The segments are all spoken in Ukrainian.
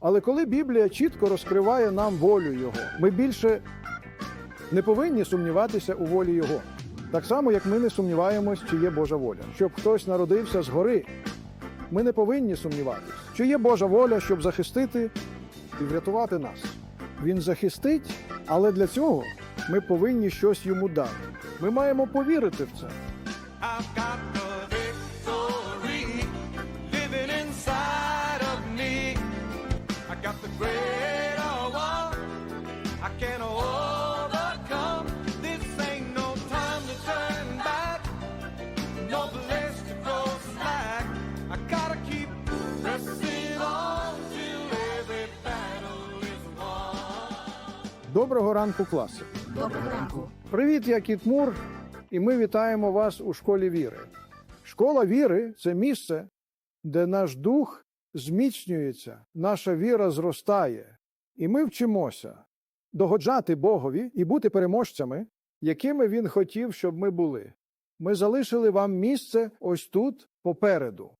Але коли Біблія чітко розкриває нам волю Його, ми більше не повинні сумніватися у волі Його. Так само, як ми не сумніваємось, чи є Божа воля. Щоб хтось народився згори, ми не повинні сумніватись, чи є Божа воля, щоб захистити і врятувати нас. Він захистить, але для цього ми повинні щось йому дати. Ми маємо повірити в це. Доброго ранку, класи! Доброго ранку. Привіт, я Кіт Мур, і ми вітаємо вас у школі віри. Школа віри це місце, де наш дух зміцнюється, наша віра зростає, і ми вчимося догоджати Богові і бути переможцями, якими Він хотів, щоб ми були. Ми залишили вам місце ось тут попереду.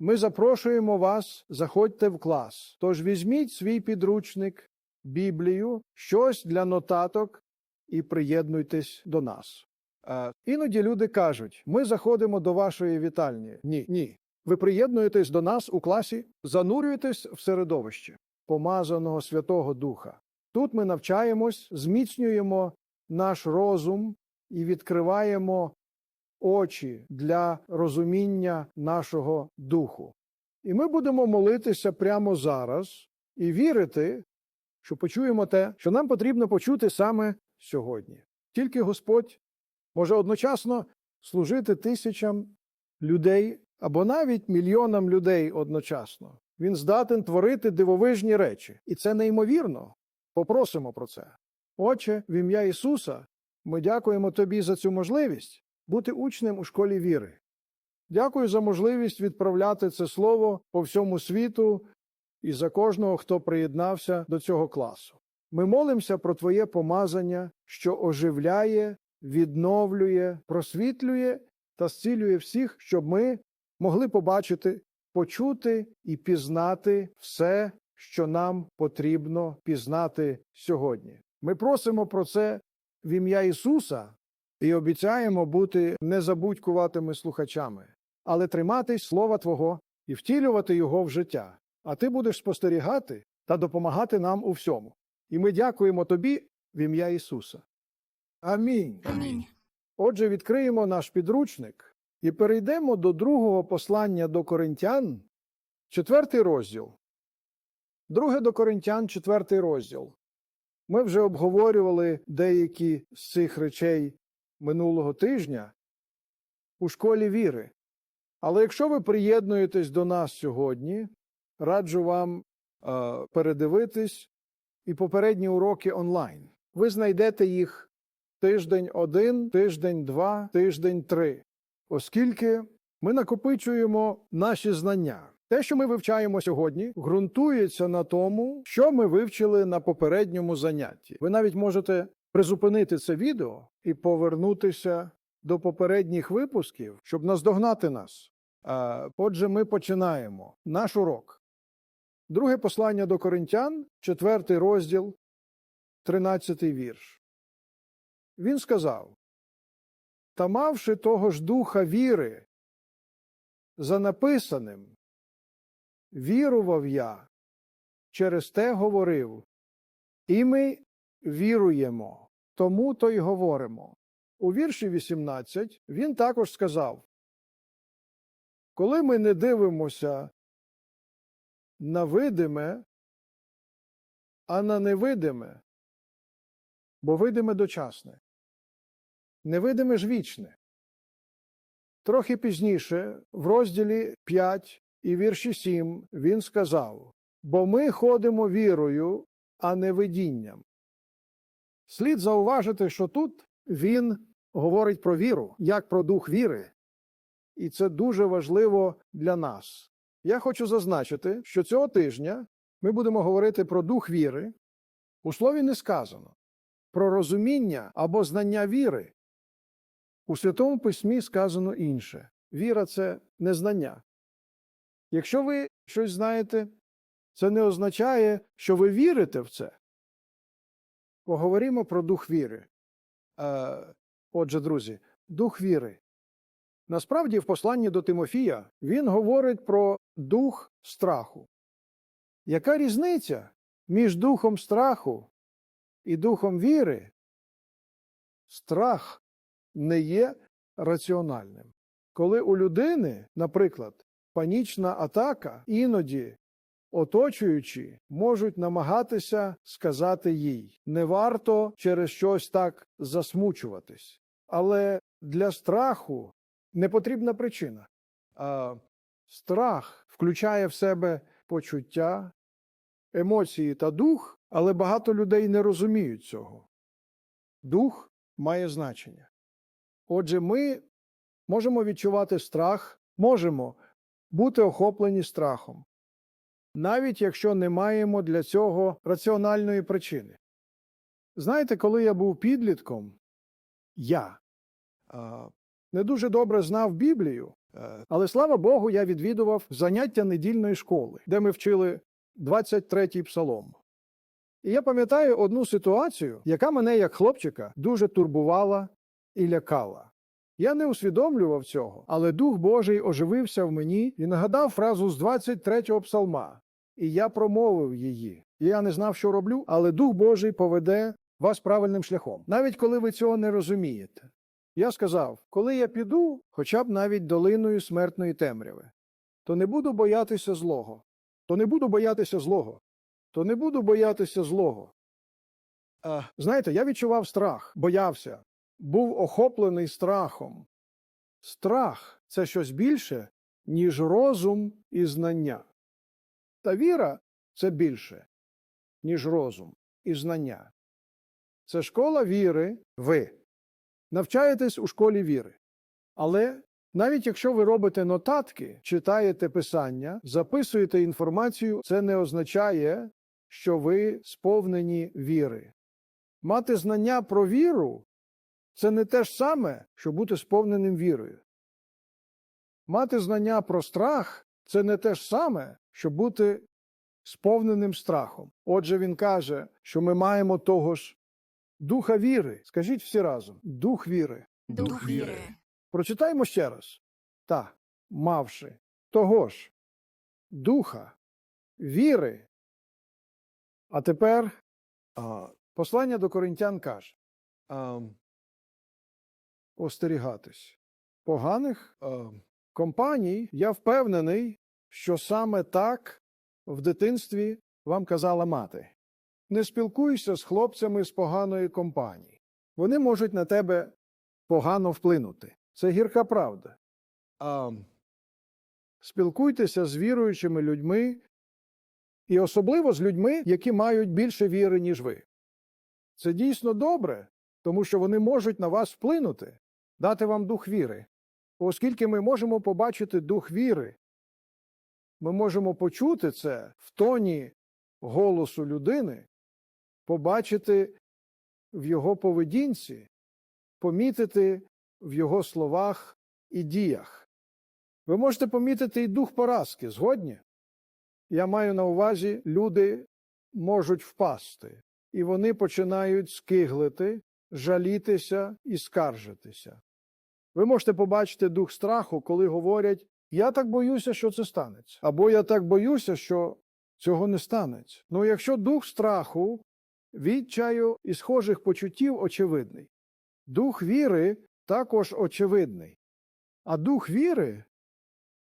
Ми запрошуємо вас, заходьте в клас. Тож візьміть свій підручник, Біблію, щось для нотаток і приєднуйтесь до нас. Е, іноді люди кажуть: ми заходимо до вашої вітальні. Ні, ні. Ви приєднуєтесь до нас у класі, занурюєтесь в середовище помазаного Святого Духа. Тут ми навчаємось, зміцнюємо наш розум і відкриваємо очі для розуміння нашого духу. І ми будемо молитися прямо зараз і вірити, що почуємо те, що нам потрібно почути саме сьогодні. Тільки Господь може одночасно служити тисячам людей або навіть мільйонам людей одночасно. Він здатен творити дивовижні речі, і це неймовірно. Попросимо про це. Отче, в ім'я Ісуса, ми дякуємо Тобі за цю можливість бути учнем у школі віри. Дякую за можливість відправляти це слово по всьому світу і за кожного, хто приєднався до цього класу. Ми молимося про Твоє помазання, що оживляє, відновлює, просвітлює та зцілює всіх, щоб ми могли побачити, почути і пізнати все, що нам потрібно пізнати сьогодні. Ми просимо про це в ім'я Ісуса і обіцяємо бути незабудькуватими слухачами, але триматись Слова Твого і втілювати його в життя. А ти будеш спостерігати та допомагати нам у всьому. І ми дякуємо тобі в ім'я Ісуса. Амінь. Амінь. Отже, відкриємо наш підручник і перейдемо до другого послання до Коринтян, четвертий розділ. Друге до Коринтян, четвертий розділ. Ми вже обговорювали деякі з цих речей минулого тижня у школі віри. Але якщо ви приєднуєтесь до нас сьогодні, раджу вам е, передивитись і попередні уроки онлайн. Ви знайдете їх тиждень один, тиждень два, тиждень три, оскільки ми накопичуємо наші знання. Те, що ми вивчаємо сьогодні, ґрунтується на тому, що ми вивчили на попередньому занятті. Ви навіть можете призупинити це відео і повернутися до попередніх випусків, щоб наздогнати нас. Отже, ми починаємо наш урок. Друге послання до Коринтян, четвертий розділ, тринадцятий вірш. Він сказав: Та мавши того ж духа віри, за написаним, вірував я, через те говорив, і ми віруємо, тому то й говоримо. У вірші 18 він також сказав: Коли ми не дивимося на видиме, а на невидиме, бо видиме дочасне, невидиме ж вічне. Трохи пізніше, в розділі 5 і вірші 7, він сказав: Бо ми ходимо вірою, а не видінням. Слід зауважити, що тут він говорить про віру, як про дух віри, і це дуже важливо для нас. Я хочу зазначити, що цього тижня ми будемо говорити про дух віри. У слові не сказано про розуміння або знання віри. У Святому Письмі сказано інше. Віра це незнання. Якщо ви щось знаєте, це не означає, що ви вірите в це. Поговоримо про дух віри. Е, отже, друзі, дух віри. Насправді, в посланні до Тимофія він говорить про дух страху. Яка різниця між духом страху і духом віри? Страх не є раціональним. Коли у людини, наприклад, панічна атака, іноді оточуючі можуть намагатися сказати їй не варто через щось так засмучуватись. Але для страху не потрібна причина. А страх включає в себе почуття, емоції та дух, але багато людей не розуміють цього. Дух має значення. Отже, ми можемо відчувати страх, можемо бути охоплені страхом, навіть якщо не маємо для цього раціональної причини. Знаєте, коли я був підлітком, я а, не дуже добре знав Біблію, але слава Богу, я відвідував заняття недільної школи, де ми вчили 23-й псалом. І я пам'ятаю одну ситуацію, яка мене, як хлопчика, дуже турбувала і лякала. Я не усвідомлював цього, але Дух Божий оживився в мені і нагадав фразу з 23-го псалма. І я промовив її. Я не знав, що роблю, але Дух Божий поведе вас правильним шляхом, навіть коли ви цього не розумієте. Я сказав: коли я піду, хоча б навіть долиною смертної темряви, то не буду боятися злого, то не буду боятися злого, то не буду боятися злого. А, знаєте, я відчував страх, боявся, був охоплений страхом. Страх це щось більше, ніж розум і знання. Та віра це більше, ніж розум і знання. Це школа віри, ви. Навчаєтесь у школі віри. Але навіть якщо ви робите нотатки, читаєте писання, записуєте інформацію, це не означає, що ви сповнені віри. Мати знання про віру це не те ж саме, що бути сповненим вірою. Мати знання про страх це не те ж саме, що бути сповненим страхом. Отже, він каже, що ми маємо того ж духа віри. Скажіть всі разом: дух віри. Дух віри. Прочитаємо ще раз. Та, мавши того ж духа віри. А тепер а, послання до коринтян каже а, остерігатись поганих а, компаній. Я впевнений, що саме так в дитинстві вам казала мати. Не спілкуйся з хлопцями з поганої компанії. Вони можуть на тебе погано вплинути. Це гірка правда. А спілкуйтеся з віруючими людьми, і особливо з людьми, які мають більше віри, ніж ви. Це дійсно добре, тому що вони можуть на вас вплинути, дати вам дух віри. Оскільки ми можемо побачити дух віри, ми можемо почути це в тоні голосу людини, побачити в його поведінці, помітити в його словах і діях. Ви можете помітити і дух поразки, згодні? Я маю на увазі, люди можуть впасти, і вони починають скиглити, жалітися і скаржитися. Ви можете побачити дух страху, коли говорять Я так боюся, що це станеться, або я так боюся, що цього не станеться. Ну, якщо дух страху, відчаю і схожих почуттів очевидний, дух віри також очевидний. А дух віри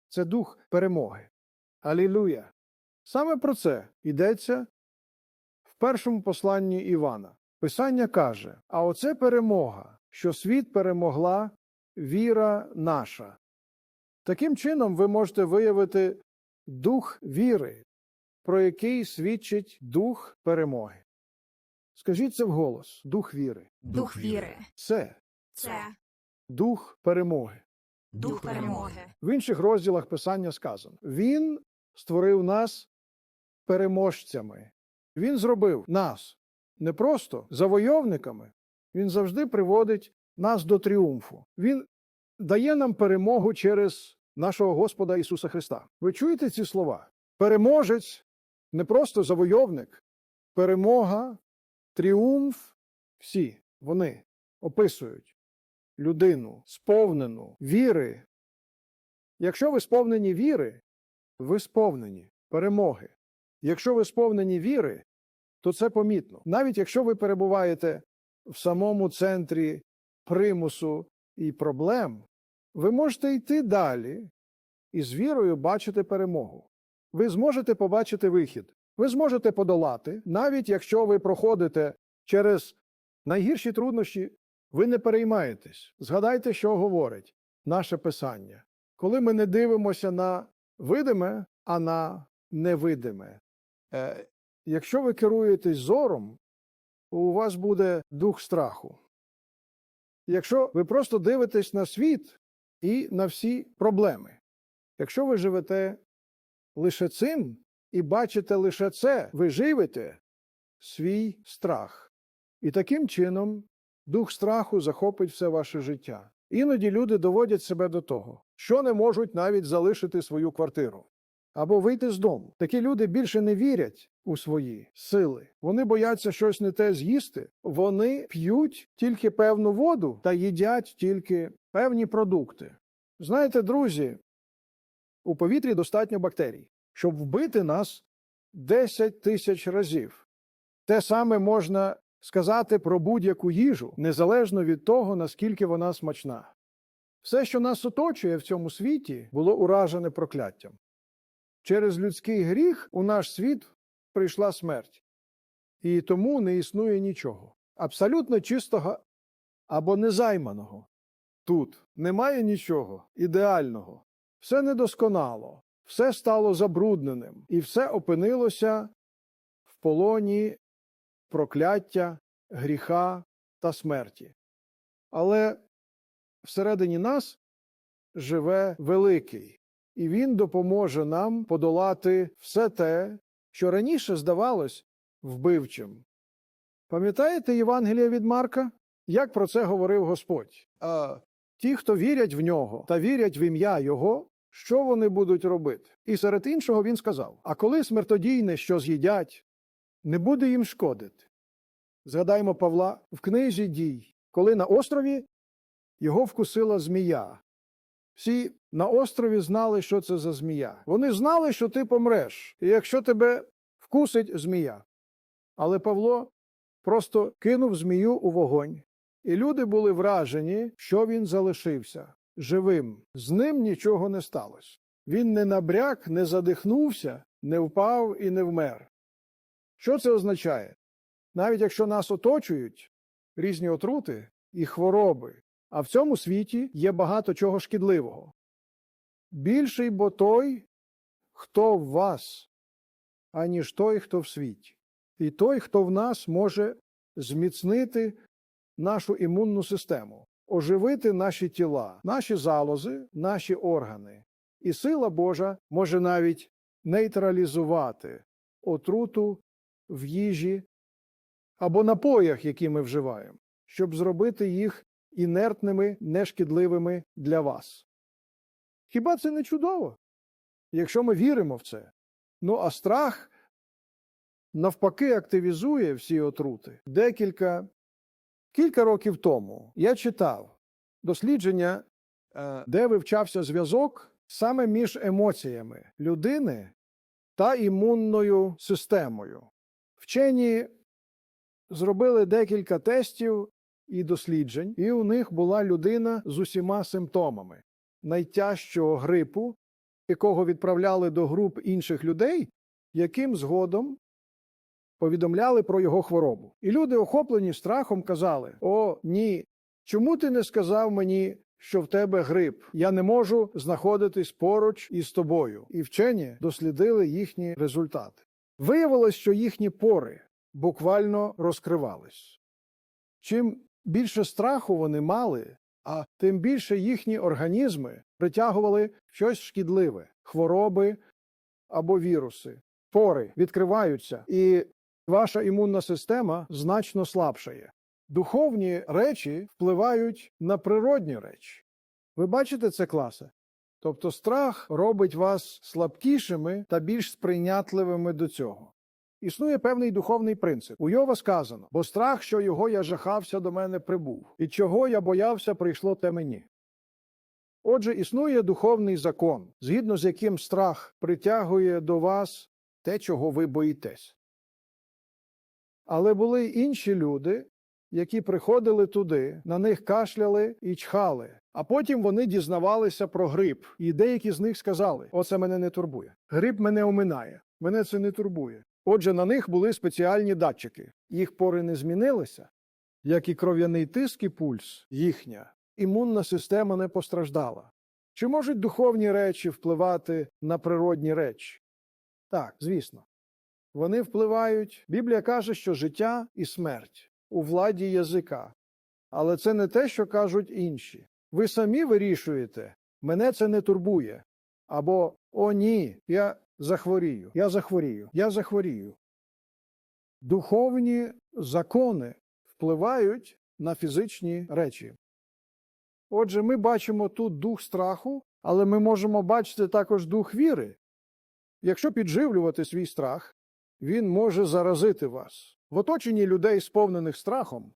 це дух перемоги. Алілуя! Саме про це йдеться в першому посланні Івана. Писання каже: А оце перемога, що світ перемогла віра наша. Таким чином, ви можете виявити дух віри, про який свідчить дух перемоги. Скажіть це вголос: дух віри. Дух віри. Це Це дух перемоги. дух перемоги. В інших розділах писання сказано: Він створив нас переможцями. Він зробив нас не просто завойовниками, він завжди приводить нас до тріумфу. Він дає нам перемогу через нашого Господа Ісуса Христа. Ви чуєте ці слова? Переможець не просто завойовник, перемога, тріумф. Всі вони описують людину, сповнену віри. Якщо ви сповнені віри, ви сповнені перемоги. Якщо ви сповнені віри, то це помітно. Навіть якщо ви перебуваєте в самому центрі примусу і проблем, ви можете йти далі і з вірою бачити перемогу. Ви зможете побачити вихід, ви зможете подолати, навіть якщо ви проходите через найгірші труднощі, ви не переймаєтесь. Згадайте, що говорить наше писання. Коли ми не дивимося на видиме, а на невидиме. Е, якщо ви керуєтесь зором, у вас буде дух страху. Якщо ви просто дивитесь на світ і на всі проблеми, якщо ви живете лише цим і бачите лише це, ви живете свій страх. І таким чином дух страху захопить все ваше життя. Іноді люди доводять себе до того, що не можуть навіть залишити свою квартиру або вийти з дому. Такі люди більше не вірять у свої сили. Вони бояться щось не те з'їсти. Вони п'ють тільки певну воду та їдять тільки певні продукти. Знаєте, друзі, у повітрі достатньо бактерій, щоб вбити нас 10 тисяч разів. Те саме можна сказати про будь-яку їжу, незалежно від того, наскільки вона смачна. Все, що нас оточує в цьому світі, було уражене прокляттям. Через людський гріх у наш світ прийшла смерть, і тому не існує нічого. Абсолютно чистого або незайманого. Тут немає нічого ідеального, все недосконало, все стало забрудненим, і все опинилося в полоні прокляття, гріха та смерті. Але всередині нас живе великий, і він допоможе нам подолати все те, що раніше здавалось вбивчим. Пам'ятаєте Євангелія від Марка? Як про це говорив Господь? А ті, хто вірять в нього та вірять в ім'я Його, що вони будуть робити? І серед іншого він сказав: А коли смертодійне, що з'їдять, не буде їм шкодити. Згадаймо Павла в книзі дій, коли на острові його вкусила змія. Всі на острові знали, що це за змія. Вони знали, що ти помреш, і якщо тебе вкусить змія. Але Павло просто кинув змію у вогонь, і люди були вражені, що він залишився живим. З ним нічого не сталося. Він не набряк, не задихнувся, не впав і не вмер. Що це означає? Навіть якщо нас оточують різні отрути і хвороби, а в цьому світі є багато чого шкідливого. Більший бо той, хто в вас, аніж той, хто в світі. І той, хто в нас може зміцнити нашу імунну систему, оживити наші тіла, наші залози, наші органи. І сила Божа може навіть нейтралізувати отруту в їжі або напоях, які ми вживаємо, щоб зробити їх інертними, нешкідливими для вас. Хіба це не чудово? Якщо ми віримо в це. Ну а страх навпаки активізує всі отрути. Декілька кілька років тому я читав дослідження, е, де вивчався зв'язок саме між емоціями людини та імунною системою. Вчені зробили декілька тестів і досліджень, і у них була людина з усіма симптомами найтяжчого грипу, якого відправляли до груп інших людей, яким згодом повідомляли про його хворобу. І люди, охоплені страхом, казали: О, ні, чому ти не сказав мені, що в тебе грип? Я не можу знаходитись поруч із тобою. І вчені дослідили їхні результати. Виявилось, що їхні пори буквально розкривались. Чим більше страху вони мали, а тим більше їхні організми притягували щось шкідливе, хвороби або віруси. Пори відкриваються, і ваша імунна система значно слабшає. Духовні речі впливають на природні речі. Ви бачите це класе? Тобто страх робить вас слабкішими та більш сприйнятливими до цього. Існує певний духовний принцип. У Йова сказано: бо страх, що його я жахався, до мене прибув, і чого я боявся, прийшло те мені. Отже, існує духовний закон, згідно з яким страх притягує до вас те, чого ви боїтесь. Але були й інші люди, які приходили туди, на них кашляли і чхали, а потім вони дізнавалися про грип, і деякі з них сказали: Оце мене не турбує. Грип мене оминає, мене це не турбує. Отже, на них були спеціальні датчики. Їх пори не змінилися, як і кров'яний тиск і пульс, їхня імунна система не постраждала. Чи можуть духовні речі впливати на природні речі? Так, звісно. Вони впливають. Біблія каже, що життя і смерть у владі язика. Але це не те, що кажуть інші. Ви самі вирішуєте, мене це не турбує. Або о, ні, я захворію, я захворію, я захворію. Духовні закони впливають на фізичні речі. Отже, ми бачимо тут дух страху, але ми можемо бачити також дух віри. Якщо підживлювати свій страх, він може заразити вас. В оточенні людей, сповнених страхом,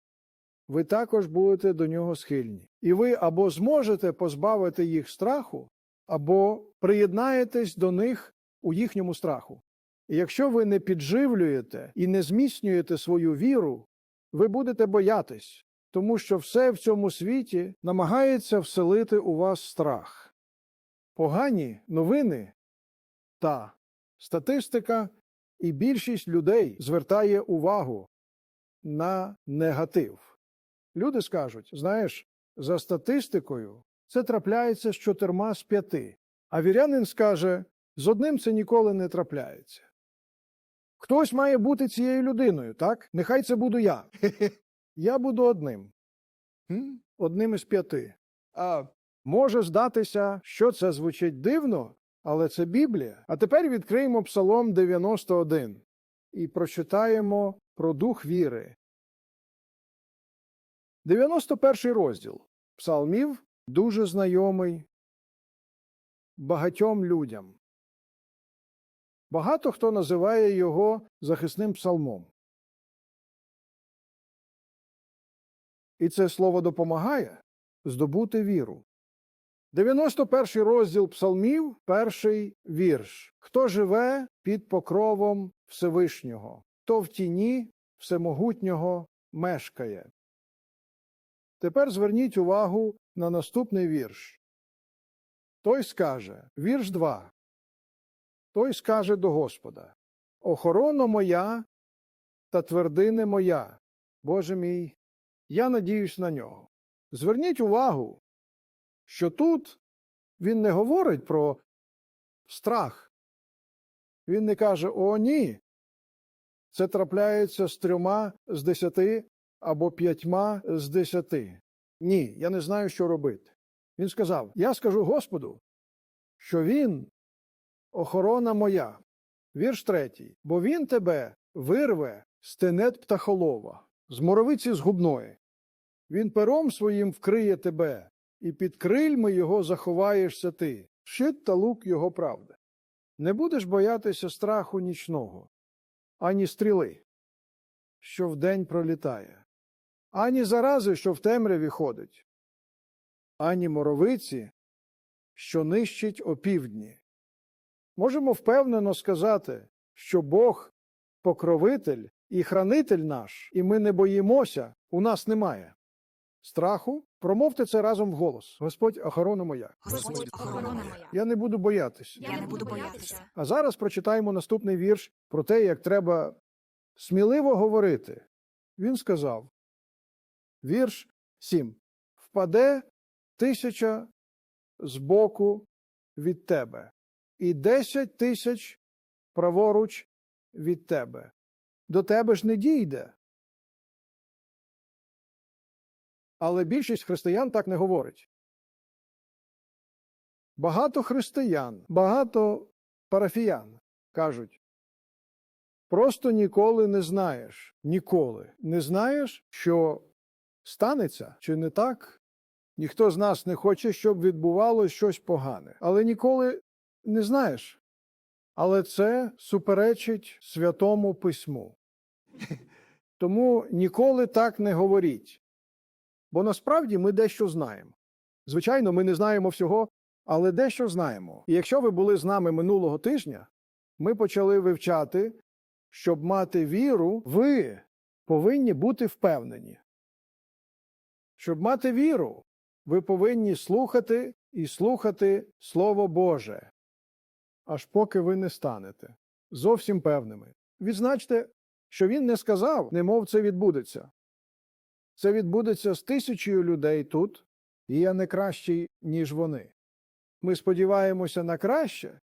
ви також будете до нього схильні. І ви або зможете позбавити їх страху, або приєднаєтесь до них у їхньому страху. І якщо ви не підживлюєте і не зміцнюєте свою віру, ви будете боятись, тому що все в цьому світі намагається вселити у вас страх. Погані новини та статистика і більшість людей звертає увагу на негатив. Люди скажуть, знаєш, за статистикою це трапляється з чотирма з п'яти, а вірянин скаже, з одним це ніколи не трапляється. Хтось має бути цією людиною, так? Нехай це буду я. Я буду одним. Одним із п'яти. А може здатися, що це звучить дивно, але це Біблія. А тепер відкриємо Псалом 91 і прочитаємо про дух віри. 91 розділ Псалмів дуже знайомий багатьом людям. Багато хто називає його захисним псалмом. І це слово допомагає здобути віру. 91 розділ псалмів, перший вірш. Хто живе під покровом Всевишнього, хто в тіні Всемогутнього мешкає. Тепер зверніть увагу на наступний вірш. Той скаже, вірш 2. Той скаже до Господа: Охорона моя та твердине моя, Боже мій, я надіюсь на нього. Зверніть увагу, що тут він не говорить про страх. Він не каже: О, ні. Це трапляється з трьома з десяти або п'ятьма з десяти. Ні, я не знаю, що робити. Він сказав: Я скажу Господу, що він охорона моя. Вірш третій. Бо він тебе вирве з тенет птахолова, з моровиці згубної. Він пером своїм вкриє тебе, і під крильми його заховаєшся ти, щит та лук його правди. Не будеш боятися страху нічного, ані стріли, що вдень пролітає, ані зарази, що в темряві ходить, ані моровиці, що нищить опівдні. Можемо впевнено сказати, що Бог покровитель і хранитель наш, і ми не боїмося, у нас немає. Страху, промовте це разом вголос. Господь охорона моя. Господь охорона моя. Я не буду боятися. Я не буду боятися. А зараз прочитаємо наступний вірш про те, як треба сміливо говорити. Він сказав: вірш 7. Впаде тисяча збоку від тебе, і десять тисяч праворуч від тебе. До тебе ж не дійде. Але більшість християн так не говорить. Багато християн, багато парафіян кажуть, просто ніколи не знаєш, ніколи не знаєш, що станеться чи не так, Ніхто з нас не хоче, щоб відбувалося щось погане, але ніколи не знаєш. Але це суперечить святому письму. Тому ніколи так не говоріть. Бо насправді ми дещо знаємо. Звичайно, ми не знаємо всього, але дещо знаємо. І якщо ви були з нами минулого тижня, ми почали вивчати, щоб мати віру, ви повинні бути впевнені. Щоб мати віру, ви повинні слухати і слухати Слово Боже, аж поки ви не станете зовсім певними. Відзначте, що він не сказав, немов це відбудеться. Це відбудеться з тисячею людей тут, і я не кращий, ніж вони. Ми сподіваємося на краще,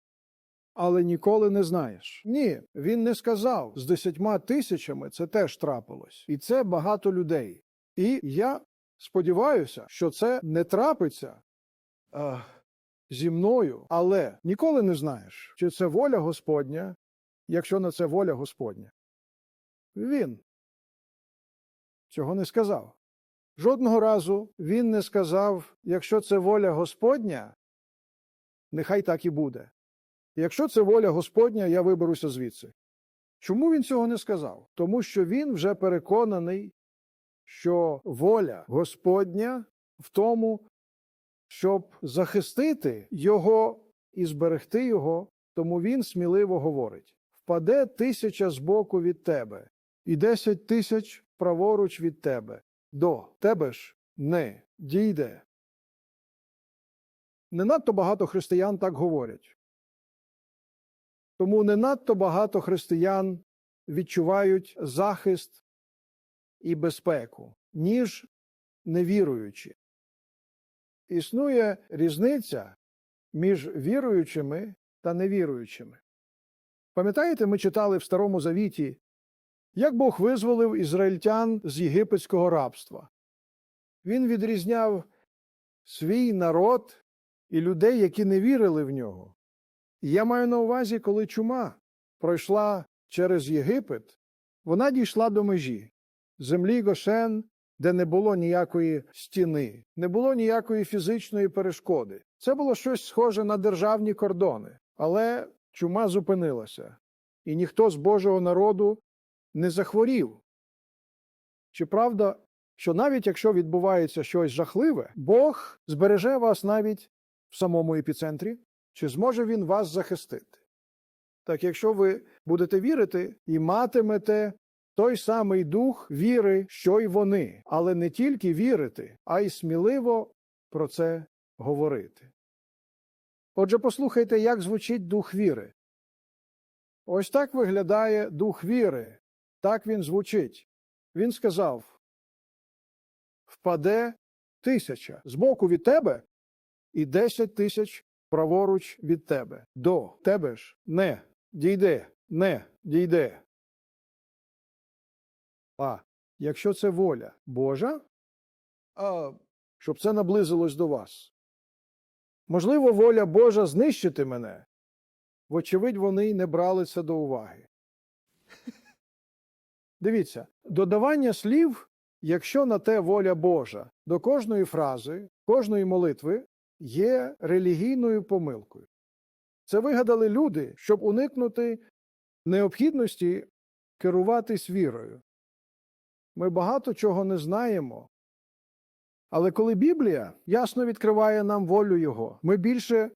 але ніколи не знаєш. Ні, він не сказав з десятьма тисячами це теж трапилось, і це багато людей. І я сподіваюся, що це не трапиться а, зі мною, але ніколи не знаєш, чи це воля Господня, якщо на це воля Господня. Він цього не сказав. Жодного разу він не сказав, якщо це воля Господня, нехай так і буде. Якщо це воля Господня, я виберуся звідси. Чому він цього не сказав? Тому що він вже переконаний, що воля Господня в тому, щоб захистити його і зберегти його, тому він сміливо говорить: впаде тисяча збоку від тебе, і десять тисяч праворуч від тебе. До тебе ж не дійде. Не надто багато християн так говорять. Тому не надто багато християн відчувають захист і безпеку, ніж невіруючі. Існує різниця між віруючими та невіруючими. Пам'ятаєте, ми читали в Старому Завіті, як Бог визволив ізраїльтян з єгипетського рабства. Він відрізняв свій народ і людей, які не вірили в нього. І я маю на увазі, коли чума пройшла через Єгипет, вона дійшла до межі землі Гошен, де не було ніякої стіни, не було ніякої фізичної перешкоди. Це було щось схоже на державні кордони, але чума зупинилася, і ніхто з Божого народу не захворів. Чи правда, що навіть якщо відбувається щось жахливе, Бог збереже вас навіть в самому епіцентрі? Чи зможе він вас захистити? Так якщо ви будете вірити і матимете той самий дух віри, що й вони, але не тільки вірити, а й сміливо про це говорити. Отже, послухайте, як звучить дух віри. Ось так виглядає дух віри. Так він звучить. Він сказав: Впаде тисяча збоку від тебе і десять тисяч праворуч від тебе. До тебе ж не дійде, не дійде. А якщо це воля Божа, а, щоб це наблизилось до вас. Можливо, воля Божа знищити мене. Вочевидь, вони й не брали це до уваги. Дивіться, додавання слів, якщо на те воля Божа, до кожної фрази, кожної молитви є релігійною помилкою. Це вигадали люди, щоб уникнути необхідності керуватись вірою. Ми багато чого не знаємо. Але коли Біблія ясно відкриває нам волю Його, ми більше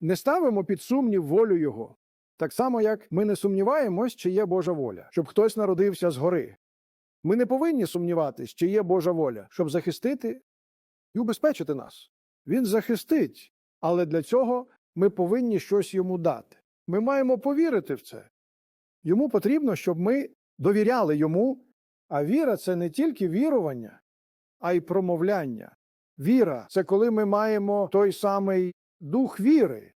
не ставимо під сумнів волю Його. Так само, як ми не сумніваємось, чи є Божа воля, щоб хтось народився згори. Ми не повинні сумніватись, чи є Божа воля, щоб захистити і убезпечити нас. Він захистить, але для цього ми повинні щось йому дати. Ми маємо повірити в це. Йому потрібно, щоб ми довіряли йому, а віра це не тільки вірування, а й промовляння. Віра це коли ми маємо той самий дух віри.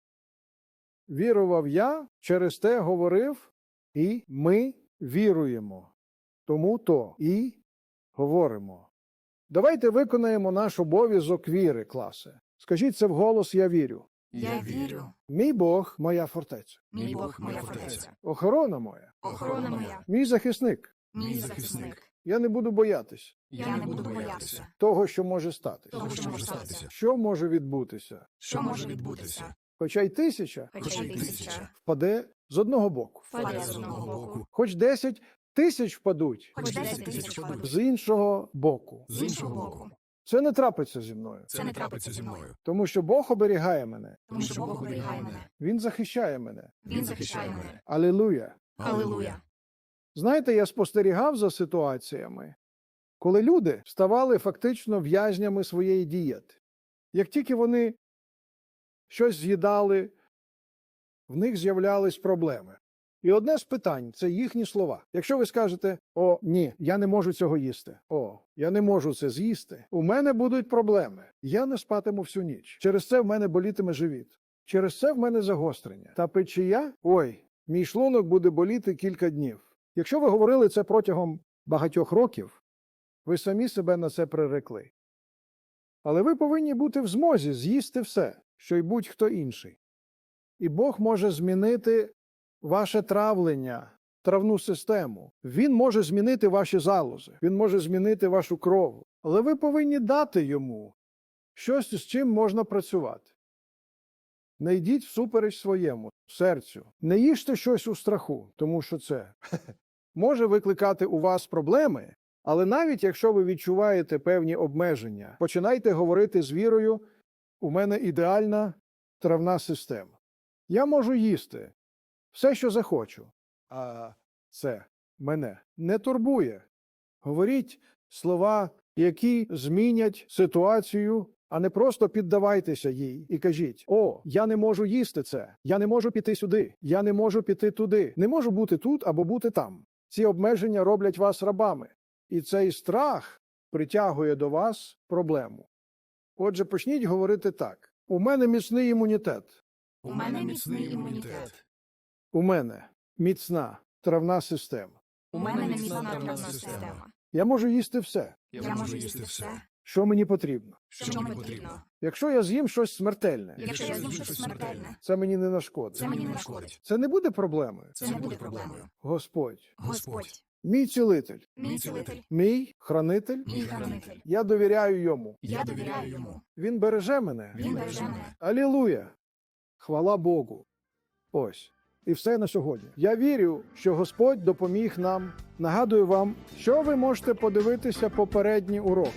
Вірував я, через те говорив, і ми віруємо. Тому то і говоримо. Давайте виконаємо наш обов'язок віри, класе. Скажіть це вголос, я вірю. Я вірю. Мій Бог моя фортеця, Мій Бог моя фортеця. охорона моя, Охорона моя. мій захисник. Мій захисник. Я не буду боятись Я не буду боятися того, що може статись. того, що може статися. Що може відбутися? Що може відбутися? Хоча й тисяча Хоча й тисяча впаде з одного боку, впаде з одного боку, хоч десять тисяч впадуть хоч 10 тисяч впадуть з іншого боку. з іншого боку. Це не трапиться зі мною, Це не трапиться зі мною, тому що Бог оберігає мене, тому що Бог оберігає мене. Він захищає мене. Він захищає мене. Алілуя! Алілуя. Знаєте, я спостерігав за ситуаціями, коли люди ставали фактично в'язнями своєї дієти. Як тільки вони щось з'їдали, в них з'являлись проблеми. І одне з питань це їхні слова. Якщо ви скажете: О, ні, я не можу цього їсти. О, я не можу це з'їсти. У мене будуть проблеми. Я не спатиму всю ніч. Через це в мене болітиме живіт. Через це в мене загострення. Та печія, ой, мій шлунок буде боліти кілька днів. Якщо ви говорили це протягом багатьох років, ви самі себе на це прирекли. Але ви повинні бути в змозі з'їсти все, що й будь-хто інший. І Бог може змінити ваше травлення, травну систему. Він може змінити ваші залози, він може змінити вашу кров. Але ви повинні дати йому щось, з чим можна працювати. Не йдіть всупереч своєму серцю, не їжте щось у страху, тому що це може викликати у вас проблеми. Але навіть якщо ви відчуваєте певні обмеження, починайте говорити з вірою: у мене ідеальна травна система. Я можу їсти все, що захочу, а це мене не турбує. Говоріть слова, які змінять ситуацію, а не просто піддавайтеся їй і кажіть: О, я не можу їсти це, я не можу піти сюди, я не можу піти туди, не можу бути тут або бути там. Ці обмеження роблять вас рабами, і цей страх притягує до вас проблему. Отже, почніть говорити так: у мене міцний імунітет. У мене міцний імунітет. У мене міцна травна система. У мене не міцна травна система. Я можу їсти все, Я можу їсти все, що мені потрібно. що мені потрібно. Якщо я з'їм щось смертельне, Якщо я з'їм щось смертельне, це мені не нашкодить. це мені не нашкодить. Це не буде проблемою. Це не буде проблемою. Господь, Господь, мій цілитель, мій цілитель, мій хранитель. мій хранитель. Я довіряю йому. Я довіряю йому. Він береже мене. Він береже мене. Алілуя! Хвала Богу. Ось. І все на сьогодні. Я вірю, що Господь допоміг нам. Нагадую вам, що ви можете подивитися попередні уроки.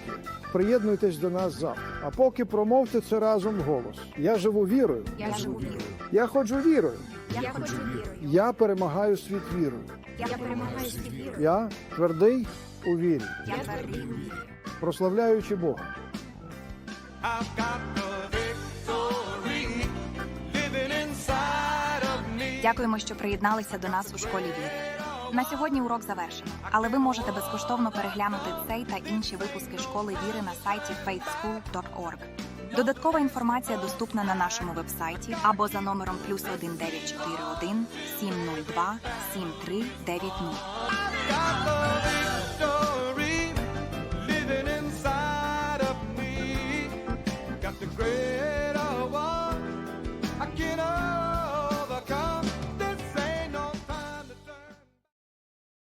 Приєднуйтесь до нас завтра. А поки промовте це разом вголос. Я живу вірою. Я живу вірою. Я ходжу вірою. Я ходжу вірою. Я перемагаю світ вірою. Я перемагаю вірою. Я твердий у вірі, Я твердий у вірі. прославляючи Бога. Дякуємо, що приєдналися до нас у школі віри. На сьогодні урок завершено, але ви можете безкоштовно переглянути цей та інші випуски школи віри на сайті faithschool.org. Додаткова інформація доступна на нашому вебсайті або за номером плюс 1941 702 7390. got the victory